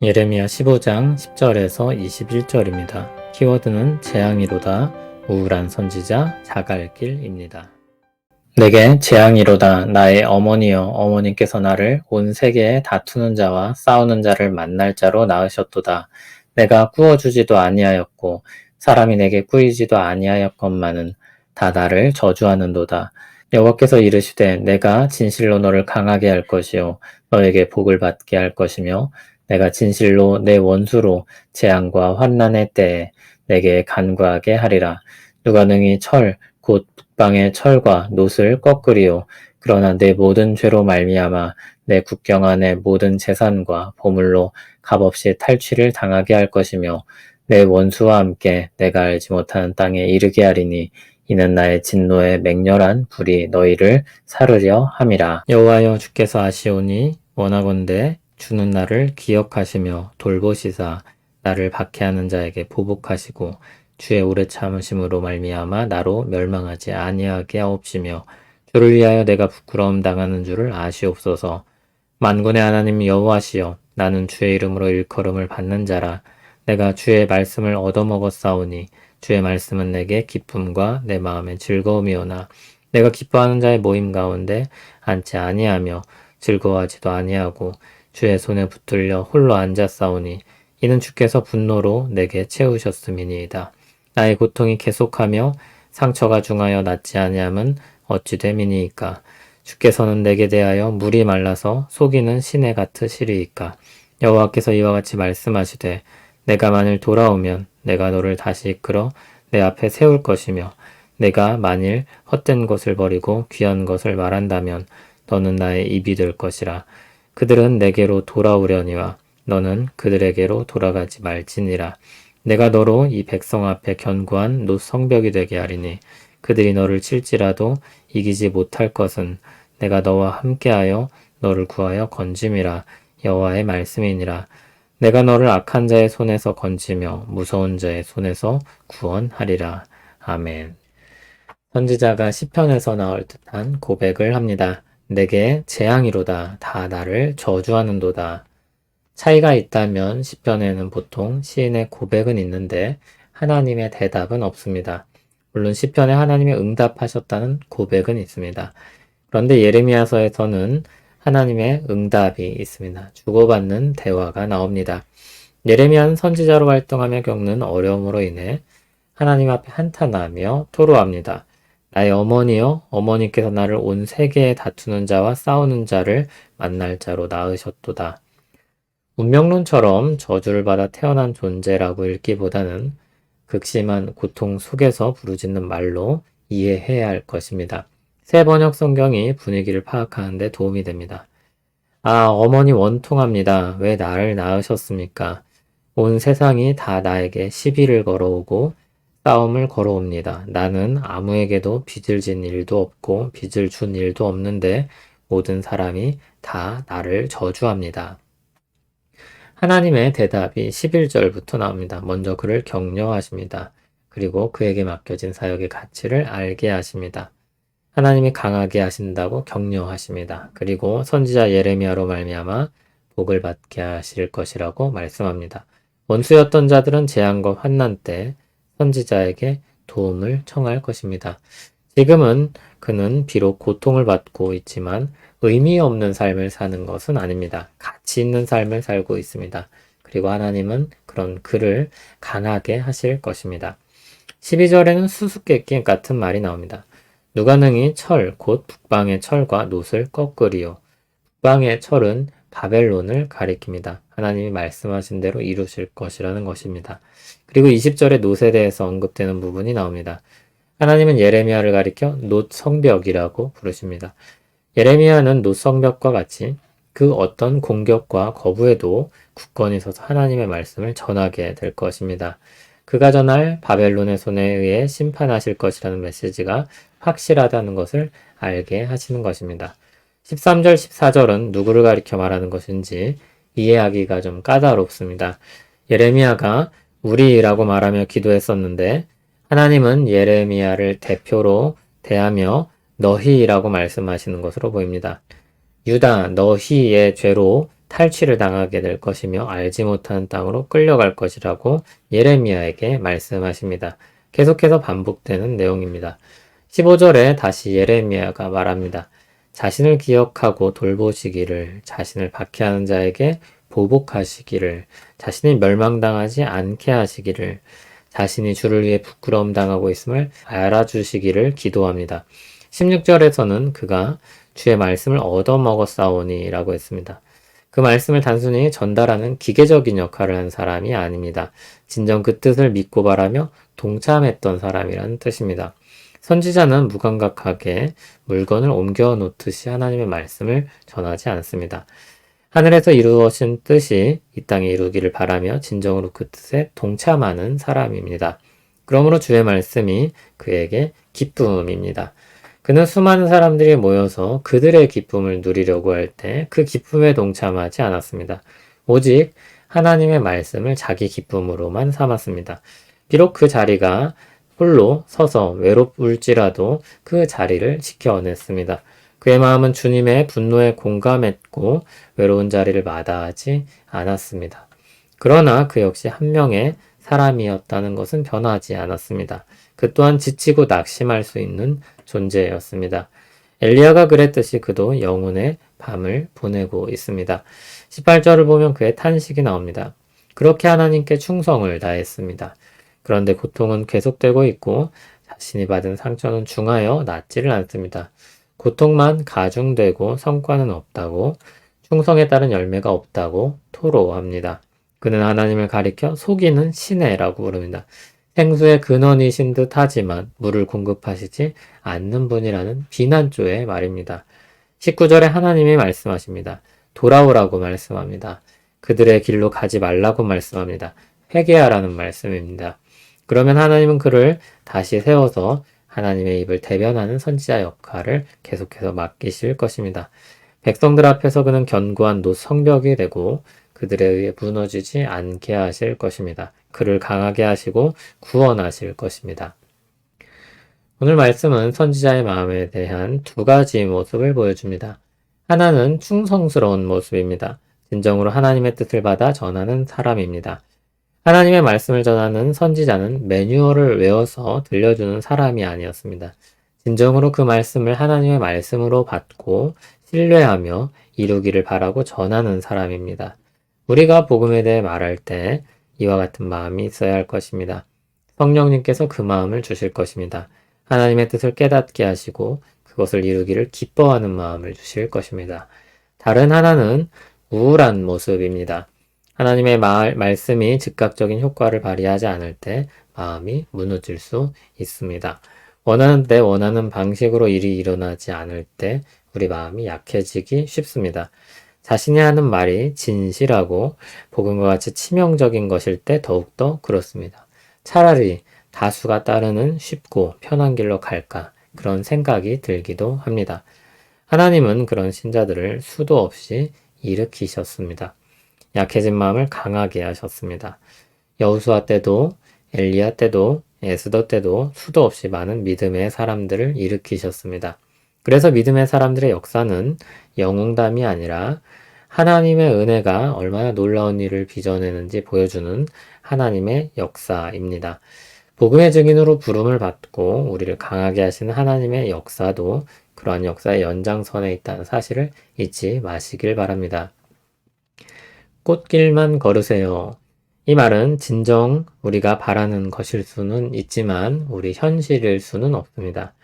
예레미야 15장 10절에서 21절입니다. 키워드는 재앙이로다, 우울한 선지자, 자갈길입니다. 내게 재앙이로다, 나의 어머니여, 어머니께서 나를 온 세계에 다투는 자와 싸우는 자를 만날 자로 낳으셨도다. 내가 꾸어주지도 아니하였고, 사람이 내게 꾸이지도 아니하였건만은 다 나를 저주하는도다. 여호와께서 이르시되 내가 진실로 너를 강하게 할 것이요 너에게 복을 받게 할 것이며 내가 진실로 내 원수로 재앙과 환난의 때에 내게 간과하게 하리라. 누가 능히 철, 곧 북방의 철과 놋을 꺾으리요. 그러나 내 모든 죄로 말미암아 내 국경 안의 모든 재산과 보물로 값없이 탈취를 당하게 할 것이며 내 원수와 함께 내가 알지 못하는 땅에 이르게 하리니 이는 나의 진노의 맹렬한 불이 너희를 사르려 함이라. 여호와여 주께서 아시오니 원하건대 주는 나를 기억하시며 돌보시사 나를 박해하는 자에게 보복하시고 주의 오래 참으심으로 말미암아 나로 멸망하지 아니하게 하옵시며 주를 위하여 내가 부끄러움 당하는 줄을 아시옵소서. 만군의 하나님 여호와시여 나는 주의 이름으로 일컬음을 받는 자라. 내가 주의 말씀을 얻어먹었사오니 주의 말씀은 내게 기쁨과 내 마음의 즐거움이오나 내가 기뻐하는 자의 모임 가운데 앉지 아니하며 즐거워하지도 아니하고 주의 손에 붙들려 홀로 앉았사오니 이는 주께서 분노로 내게 채우셨음이니이다. 나의 고통이 계속하며 상처가 중하여 낫지 아니함은 어찌 됨이니이까. 주께서는 내게 대하여 물이 말라서 속이는 시내 같으시리이까. 여호와께서 이와 같이 말씀하시되 내가 만일 돌아오면 내가 너를 다시 이끌어 내 앞에 세울 것이며 내가 만일 헛된 것을 버리고 귀한 것을 말한다면 너는 나의 입이 될 것이라. 그들은 내게로 돌아오려니와 너는 그들에게로 돌아가지 말지니라. 내가 너로 이 백성 앞에 견고한 노 성벽이 되게 하리니 그들이 너를 칠지라도 이기지 못할 것은 내가 너와 함께하여 너를 구하여 건짐이라 여호와의 말씀이니라. 내가 너를 악한 자의 손에서 건지며 무서운 자의 손에서 구원하리라. 아멘. 선지자가 시편에서 나올 듯한 고백을 합니다. 내게 재앙이로다. 다 나를 저주하는도다. 차이가 있다면 시편에는 보통 시인의 고백은 있는데 하나님의 대답은 없습니다. 물론 시편에 하나님이 응답하셨다는 고백은 있습니다. 그런데 예레미야서에서는 하나님의 응답이 있습니다. 주고받는 대화가 나옵니다. 예레미야는 선지자로 활동하며 겪는 어려움으로 인해 하나님 앞에 한탄하며 토로합니다. 나의 어머니여, 어머니께서 나를 온 세계에 다투는 자와 싸우는 자를 만날 자로 낳으셨도다. 운명론처럼 저주를 받아 태어난 존재라고 읽기보다는 극심한 고통 속에서 부르짖는 말로 이해해야 할 것입니다. 새 번역 성경이 분위기를 파악하는데 도움이 됩니다. 아, 어머니 원통합니다. 왜 나를 낳으셨습니까? 온 세상이 다 나에게 시비를 걸어오고 싸움을 걸어옵니다. 나는 아무에게도 빚을 진 일도 없고 빚을 준 일도 없는데 모든 사람이 다 나를 저주합니다. 하나님의 대답이 11절부터 나옵니다. 먼저 그를 격려하십니다. 그리고 그에게 맡겨진 사역의 가치를 알게 하십니다. 하나님이 강하게 하신다고 격려하십니다. 그리고 선지자 예레미야로 말미암아 복을 받게 하실 것이라고 말씀합니다. 원수였던 자들은 재앙과 환난 때 선지자에게 도움을 청할 것입니다. 지금은 그는 비록 고통을 받고 있지만 의미 없는 삶을 사는 것은 아닙니다. 가치 있는 삶을 살고 있습니다. 그리고 하나님은 그런 그를 강하게 하실 것입니다. 12절에는 수수께끼 같은 말이 나옵니다. 누가 능히 철, 곧 북방의 철과 놋을 꺾으리요. 북방의 철은 바벨론을 가리킵니다. 하나님이 말씀하신 대로 이루실 것이라는 것입니다. 그리고 20절에 놋에 대해서 언급되는 부분이 나옵니다. 하나님은 예레미야를 가리켜 놋 성벽이라고 부르십니다. 예레미야는 놋 성벽과 같이 그 어떤 공격과 거부에도 굳건히 서서 하나님의 말씀을 전하게 될 것입니다. 그가 전할 바벨론의 손에 의해 심판하실 것이라는 메시지가 확실하다는 것을 알게 하시는 것입니다. 13절, 14절은 누구를 가리켜 말하는 것인지 이해하기가 좀 까다롭습니다. 예레미야가 우리라고 말하며 기도했었는데 하나님은 예레미야를 대표로 대하며 너희라고 말씀하시는 것으로 보입니다. 유다 너희의 죄로 탈취를 당하게 될 것이며 알지 못하는 땅으로 끌려갈 것이라고 예레미야에게 말씀하십니다. 계속해서 반복되는 내용입니다. 15절에 다시 예레미야가 말합니다. 자신을 기억하고 돌보시기를 자신을 박해하는 자에게 보복하시기를 자신이 멸망당하지 않게 하시기를 자신이 주를 위해 부끄러움 당하고 있음을 알아주시기를 기도합니다. 16절에서는 그가 주의 말씀을 얻어먹었사오니 라고 했습니다. 그 말씀을 단순히 전달하는 기계적인 역할을 한 사람이 아닙니다. 진정 그 뜻을 믿고 바라며 동참했던 사람이라는 뜻입니다. 선지자는 무감각하게 물건을 옮겨 놓듯이 하나님의 말씀을 전하지 않습니다. 하늘에서 이루어진 뜻이 이 땅에 이루기를 바라며 진정으로 그 뜻에 동참하는 사람입니다. 그러므로 주의 말씀이 그에게 기쁨입니다. 그는 수많은 사람들이 모여서 그들의 기쁨을 누리려고 할 때 그 기쁨에 동참하지 않았습니다. 오직 하나님의 말씀을 자기 기쁨으로만 삼았습니다. 비록 그 자리가 홀로 서서 외롭을지라도 그 자리를 지켜냈습니다. 그의 마음은 주님의 분노에 공감했고 외로운 자리를 마다하지 않았습니다. 그러나 그 역시 한 명의 사람이었다는 것은 변하지 않았습니다. 그 또한 지치고 낙심할 수 있는 존재였습니다. 엘리야가 그랬듯이 그도 영혼의 밤을 보내고 있습니다. 18절을 보면 그의 탄식이 나옵니다. 그렇게 하나님께 충성을 다했습니다. 그런데 고통은 계속되고 있고 자신이 받은 상처는 중하여 낫지를 않습니다. 고통만 가중되고 성과는 없다고 충성에 따른 열매가 없다고 토로합니다. 그는 하나님을 가리켜 속이는 신해라고 부릅니다. 생수의 근원이신 듯 하지만 물을 공급하시지 않는 분이라는 비난조의 말입니다. 19절에 하나님이 말씀하십니다. 돌아오라고 말씀합니다. 그들의 길로 가지 말라고 말씀합니다. 회개하라는 말씀입니다. 그러면 하나님은 그를 다시 세워서 하나님의 입을 대변하는 선지자 역할을 계속해서 맡기실 것입니다. 백성들 앞에서 그는 견고한 노 성벽이 되고 그들에 의해 무너지지 않게 하실 것입니다. 그를 강하게 하시고 구원하실 것입니다. 오늘 말씀은 선지자의 마음에 대한 두 가지 모습을 보여줍니다. 하나는 충성스러운 모습입니다. 진정으로 하나님의 뜻을 받아 전하는 사람입니다. 하나님의 말씀을 전하는 선지자는 매뉴얼을 외워서 들려주는 사람이 아니었습니다. 진정으로 그 말씀을 하나님의 말씀으로 받고 신뢰하며 이루기를 바라고 전하는 사람입니다. 우리가 복음에 대해 말할 때 이와 같은 마음이 있어야 할 것입니다. 성령님께서 그 마음을 주실 것입니다. 하나님의 뜻을 깨닫게 하시고 그것을 이루기를 기뻐하는 마음을 주실 것입니다. 다른 하나는 우울한 모습입니다. 하나님의 말, 말씀이 즉각적인 효과를 발휘하지 않을 때 마음이 무너질 수 있습니다. 원하는 때 원하는 방식으로 일이 일어나지 않을 때 우리 마음이 약해지기 쉽습니다. 자신이 하는 말이 진실하고 복음과 같이 치명적인 것일 때 더욱더 그렇습니다. 차라리 다수가 따르는 쉽고 편한 길로 갈까 그런 생각이 들기도 합니다. 하나님은 그런 신자들을 수도 없이 일으키셨습니다. 약해진 마음을 강하게 하셨습니다. 여우수아 때도 엘리야 때도 에스더 때도 수도 없이 많은 믿음의 사람들을 일으키셨습니다. 그래서 믿음의 사람들의 역사는 영웅담이 아니라 하나님의 은혜가 얼마나 놀라운 일을 빚어내는지 보여주는 하나님의 역사입니다. 복음의 증인으로 부름을 받고 우리를 강하게 하시는 하나님의 역사도 그러한 역사의 연장선에 있다는 사실을 잊지 마시길 바랍니다. 꽃길만 걸으세요. 이 말은 진정 우리가 바라는 것일 수는 있지만 우리 현실일 수는 없습니다.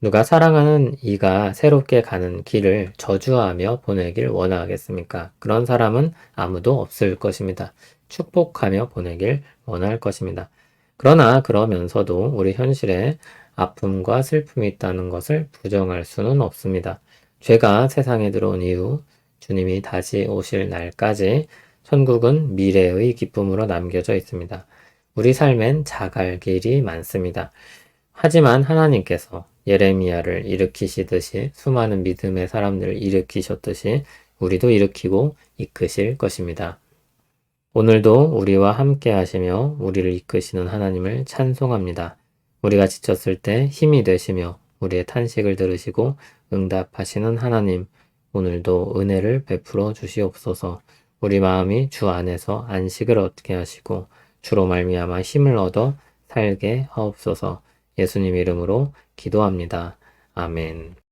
누가 사랑하는 이가 새롭게 가는 길을 저주하며 보내길 원하겠습니까? 그런 사람은 아무도 없을 것입니다. 축복하며 보내길 원할 것입니다. 그러나 그러면서도 우리 현실에 아픔과 슬픔이 있다는 것을 부정할 수는 없습니다. 죄가 세상에 들어온 이후 주님이 다시 오실 날까지 천국은 미래의 기쁨으로 남겨져 있습니다. 우리 삶엔 자갈 길이 많습니다. 하지만 하나님께서 예레미야를 일으키시듯이 수많은 믿음의 사람들을 일으키셨듯이 우리도 일으키고 이끄실 것입니다. 오늘도 우리와 함께 하시며 우리를 이끄시는 하나님을 찬송합니다. 우리가 지쳤을 때 힘이 되시며 우리의 탄식을 들으시고 응답하시는 하나님, 오늘도 은혜를 베풀어 주시옵소서. 우리 마음이 주 안에서 안식을 얻게 하시고 주로 말미암아 힘을 얻어 살게 하옵소서. 예수님 이름으로 기도합니다. 아멘.